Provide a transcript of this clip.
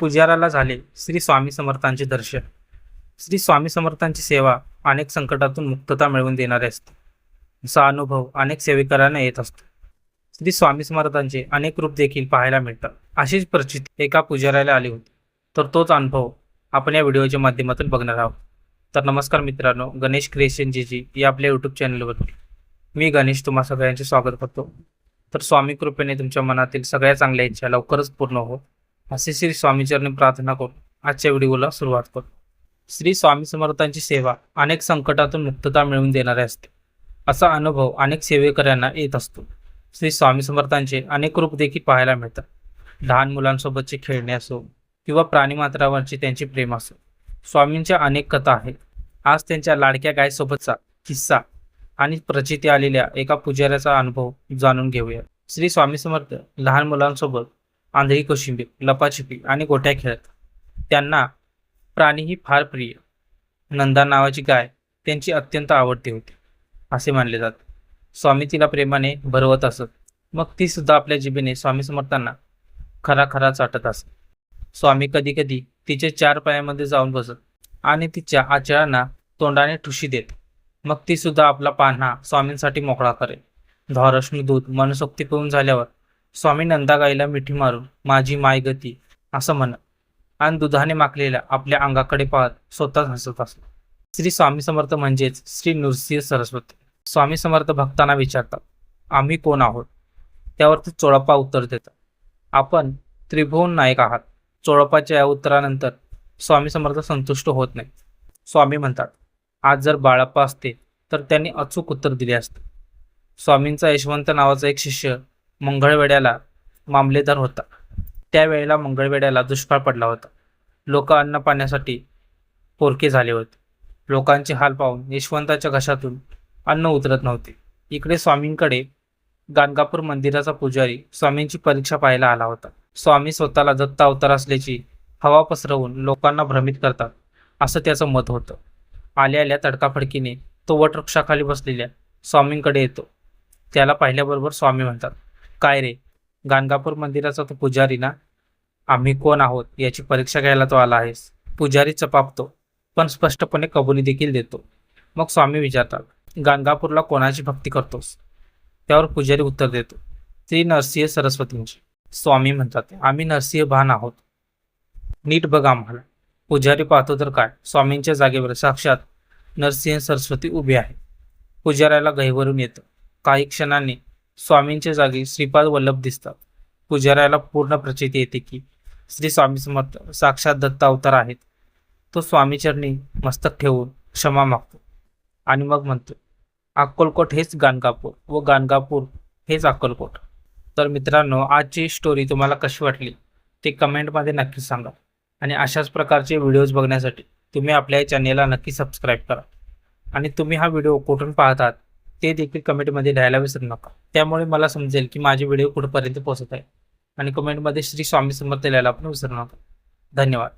पुजाराला झाले श्री स्वामी समर्थांचे दर्शन. श्री स्वामी समर्थांची सेवा अनेक संकटातून मुक्तता मिळवून देणारी असते. असा अनुभव अनेक सेवेकरांना येत असतो. श्री स्वामी समर्थांचे अनेक रूप देखील पाहायला मिळतात. अशीच परिस्थिती एका पुजाऱ्याला आली होती. तर तोच अनुभव आपण या व्हिडिओच्या माध्यमातून बघणार आहोत. तर नमस्कार मित्रांनो गणेश क्रिएशन जी जी या आपल्या यूट्यूब चॅनलवर मी गणेश तुम्हा सगळ्यांचे स्वागत करतो. तर स्वामी कृपेने तुमच्या मनातील सगळ्या चांगल्या इच्छा लवकरच पूर्ण हो असे श्री स्वामीचरणी प्रार्थना करून आजच्या व्हिडिओला सुरुवात करू. श्री स्वामी समर्थांची सेवा अनेक संकटातून मुक्तता मिळवून देणारी असते. असा अनुभव अनेक सेवेकऱ्यांना येत असतो. श्री स्वामी समर्थांचे अनेक रूप देखील पाहायला मिळतात. लहान मुलांसोबतचे खेळणे असो किंवा प्राणीमात्रावरचे त्यांची प्रेम असो स्वामींच्या अनेक कथा आहेत. आज त्यांच्या लाडक्या गायसोबतचा किस्सा आणि प्रचिती आलेल्या एका पुजाऱ्याचा अनुभव जाणून घेऊया. श्री स्वामी समर्थ लहान मुलांसोबत आंधळी कोशिंबीर लपाछपी आणि गोट्या खेळत. त्यांना प्राणीही फार प्रिय. नंदा नावाची गाय त्यांची अत्यंत आवडती होती असे मानले जाते. स्वामी तिला प्रेमाने भरवत असत. मग ती सुद्धा आपल्या जिभेने स्वामी समर्थांना खरा खरा चाटत असत स्वामी कधी कधी तिचे चार पायामध्ये जाऊन बसत आणि तिच्या आचळांना तोंडाने ठुशी देत. मग ती सुद्धा आपला पान्हा स्वामींसाठी मोकळा करेल. धारष्णी दूध मनसोक्ती पिऊन झाल्यावर स्वामी नंदागाईला मिठी मारून माझी माय गती असं म्हणत आणि दुधाने माखलेल्या आपल्या अंगाकडे पाहत स्वतःच हसत असत श्री स्वामी समर्थ म्हणजेच श्री नृसिंह सरस्वती. स्वामी समर्थ भक्तांना विचारतात आम्ही कोण आहोत? त्यावर ते चोळप्पा उत्तर देतात आपण त्रिभुवन नायक आहात. चोळप्पाच्या या उत्तरानंतर स्वामी समर्थ संतुष्ट होत नाही स्वामी म्हणतात आज जर बाळप्पा असते तर त्यांनी अचूक उत्तर दिले असते. स्वामींचा यशवंत नावाचा एक शिष्य मंगळवेड्याला मामलेदार होता. त्यावेळेला मंगळवेड्याला दुष्काळ पडला होता. लोक अन्न पाण्यासाठी पोरके झाले होते. लोकांचे हाल पाहून यशवंताच्या घशातून अन्न उतरत नव्हते. इकडे स्वामींकडे गाणगापूर मंदिराचा पुजारी स्वामींची परीक्षा पाहायला आला होता. स्वामी स्वतःला दत्त अवतार असल्याची हवा पसरवून लोकांना भ्रमित करतात असं त्याचं मत होतं. आल्या आल्या तडकाफडकीने तो वटवृक्षाखाली बसलेल्या स्वामींकडे येतो. त्याला पाहिल्याबरोबर स्वामी म्हणतात काय रे? गाणगापूर मंदिराचा तो पुजारी ना? आम्ही कोण आहोत? याची परीक्षा घ्यायला तो आला आहेस. पुजारी चपापतो पण स्पष्टपणे कबुली देखील देतो. मग स्वामी विचारतात गाणगापूरला कोणाची भक्ती करतोस? त्यावर पुजारी उत्तर देतो ती नरसिंह सरस्वतींची. स्वामी म्हणतात आम्ही नरसिंह भान आहोत. नीट बघ आम्हाला. पुजारी पाहतो तर काय? स्वामींच्या जागेवर साक्षात नरसिंह सरस्वती उभी आहे. पुजाऱ्याला गहिवरून येतं. काही क्षणांनी स्वामींच्या जागी श्रीपाद वल्लभ दिसतात. पुजाऱ्याला पूर्ण प्रचिती येते की श्री स्वामी समर्थ साक्षात दत्त अवतार आहेत. तो स्वामीचरणी मस्तक ठेवून क्षमा मागतो आणि मग म्हणतो अक्कलकोट हेच गाणगापूर व गाणगापूर हेच अक्कलकोट. तर मित्रांनो आजची स्टोरी तुम्हाला कशी वाटली ते कमेंटमध्ये नक्की सांगा आणि अशाच प्रकारचे व्हिडिओज बघण्यासाठी तुम्ही आपल्या या चॅनेलला नक्की सबस्क्राईब करा. आणि तुम्ही हा व्हिडिओ कुठून पाहतात ते देखील कमेंटमध्ये लिहायला विसरू नका. त्यामुळे मला समजेल की माझे व्हिडिओ कुठपर्यंत पोहोचत आहे. आणि कमेंटमध्ये श्री स्वामी समर्थ लिहायला पण विसरू नका. धन्यवाद.